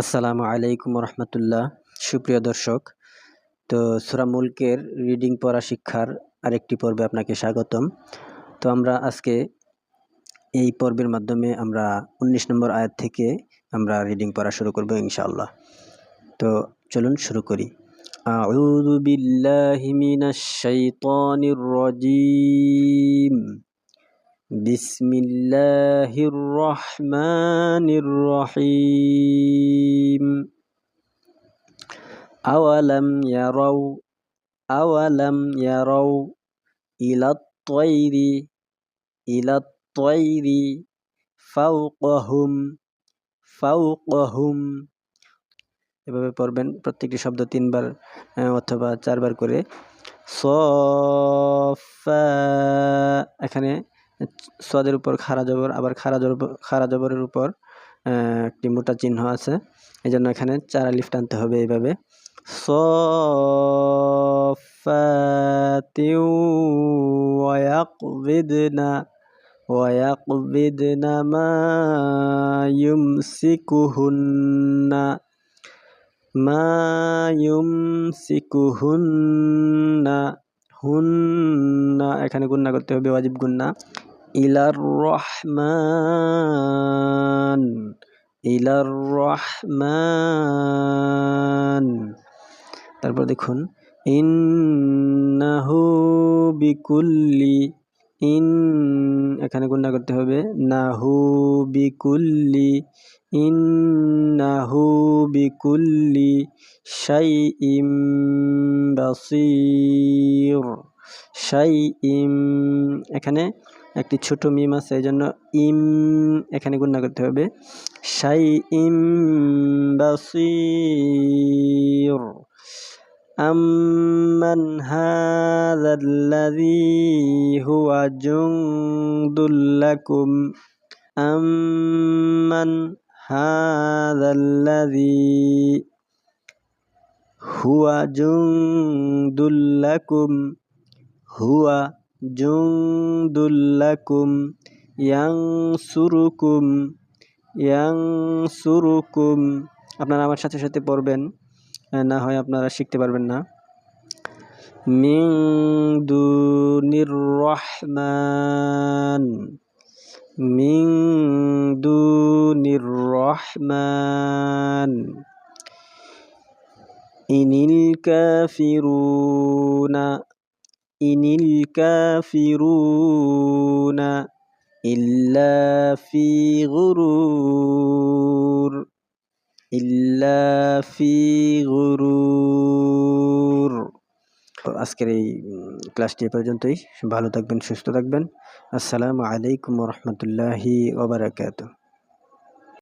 আসসালামু আলাইকুম রহমতুল্লাহ সুপ্রিয় দর্শক তো সুরা মুলকের রিডিং পড়া শিক্ষার আরেকটি পর্বে আপনাকে স্বাগতম তো আমরা আজকে এই পর্বের মাধ্যমে আমরা ১৯ নম্বর আয়াত থেকে আমরা রিডিং পড়া শুরু করব ইনশাআল্লাহ তো চলুন শুরু করি আউযু বিল্লাহি মিনাশ শাইতানির রাজীম بسم الله الرحمن الرحيم أولم يروا أولم يروا إلى الطير إلى الطير فوقهم فوقهم এভাবে পড়বেন প্রত্যেকটি শব্দ তিনবার অথবা চারবার করে সফা এখানে সদের উপর খারা জবর আবার খারা জবর খারা জবরের উপর একটি মোটা চিহ্ন আছে। এই জন্য এখানে চারা লিফট আনতে হবে এইভাবে। ইউমসিকুহুন্না, মা ইউমসিকুহুন্না, হুন্না, এখানে গুন্না করতে হবে, ওয়াজিব গুন্না। ইলার রহমান ইলার রহমান তারপর দেখুন, ইন্নাহু বিকুল্লি, ইন, এখানে গুন্না করতে হবে, নাহু বিকুল্লি, ইন্নাহু বিকুল্লি শাইইম বাসির, শাইইম, এখানে একটি ছোট মিম আছে এই জন্য ইম এখানে গুণনা করতে হবে। সাই ইম বাসির। আম্মান হাযাল্লাযী হুয়া জুনদুল্লাকুম আম্মান হাযাল্লাযী হুয়া জুনদুল্লাকুম হুয়া জুংদুল্লাকুম ইয়াং সুরুকুম আপনারা আমার সাথে সাথে পড়বেন না হয় আপনারা শিখতে পারবেন না। মিং দুনির মিংদু মিং ইনিল কাফিরুনা ইনিল কাফিরুনা ইল্লা ফি গুরুর ইল্লা ফি গুরুর আজকের এই ক্লাসটি পর্যন্তই ভালো থাকবেন সুস্থ থাকবেন আসসালামু আলাইকুম রহমতুল্লাহি ওবরাকাতুহ